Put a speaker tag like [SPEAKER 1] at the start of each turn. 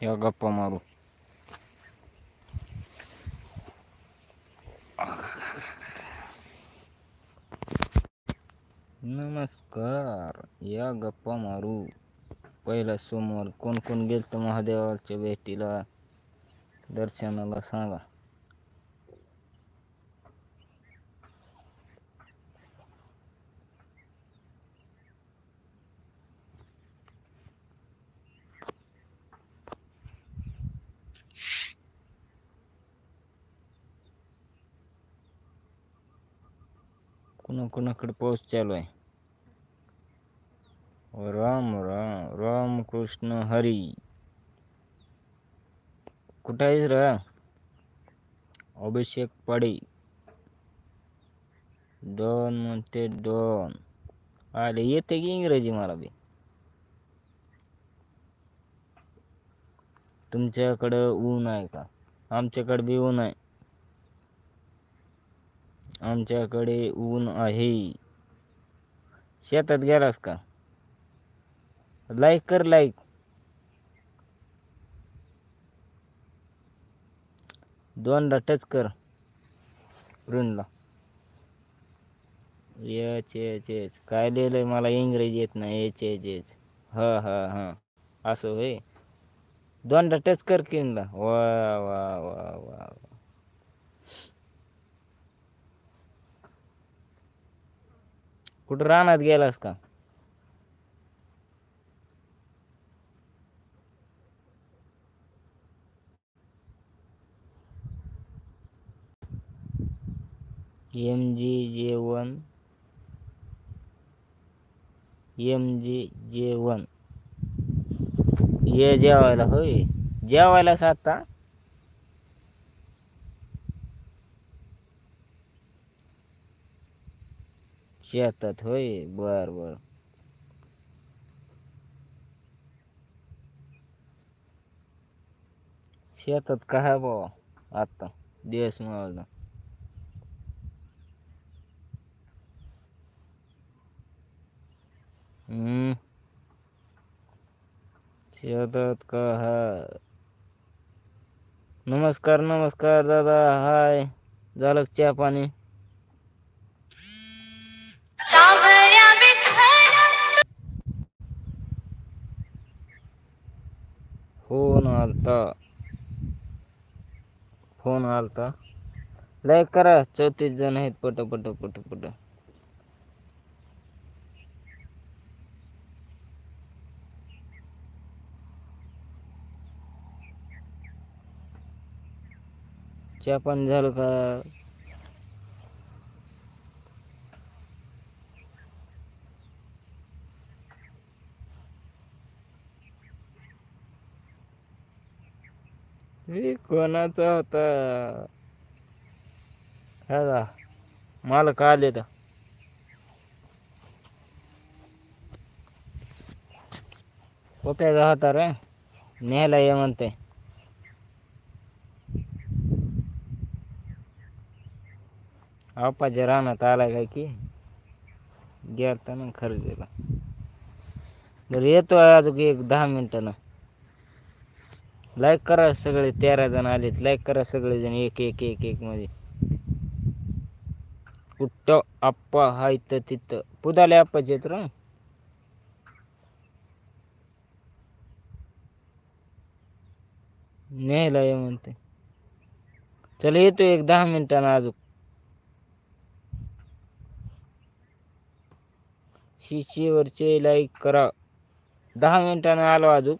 [SPEAKER 1] या गप्पा मारू नमस्कार या गप्पा मारू पहिला सोमवार कोण कोण गेलतं महादेवाच्या भेटीला दर्शनाला सांगा कुणा कुणाकडे पाऊस चालू आहे? राम राम राम कृष्ण हरी. कुठं आहेस रा? अभिषेक पाडे. दोन म्हणते दोन. आले येते की इंग्रजी मला बी तुमच्याकडं ऊन आहे का? आमच्याकडे बी ऊन आहे. आमच्याकडे ऊन आहे. शेतात गेलास का? लाईक कर लाईक दोनदा टच कर. फ्रेंडला एच एच एच काय लिहिलंय मला इंग्रजी येत नाही. एच एच एच हा हा हा. असं होय? दोनदा टच कर किनला. वा वा वा वा. कुठं रानात गेलास का? एम जी जेवण एम जी जेवण ये जेवायला होय? जेवायलाच आता? शेतात होय? बर बर. शेतात काय बाबा आता दिवस मावळला हम्म. शेतात का हा? नमस्कार नमस्कार दादा. हाय. झालं चहा पाणी? फोन आलता. फोन आलता. लाईक करा चौतीस जण आहेत पट पट पट पट. चहा झालं का? हे कोणाचा होता? हा का आले तर. कोप्याचा होता रे? न्यायला ये म्हणते. आपाच्या रानात आलाय काय की? गेलता ना खरेदीला. बरं येतो अजून एक दहा मिनटानं लाईक करा सगळे तेरा जण आलेत. लाईक करा सगळे जण एक एक एक एक मध्ये. कुठं आप्पा हा इथं तिथं. पुदाले आप्पाचे येत र न्यायला ये म्हणते चला येतो एक दहा मिनिटानं अजून. शिशीवरचे लाईक करा. दहा मिनिटानं आलो अजून.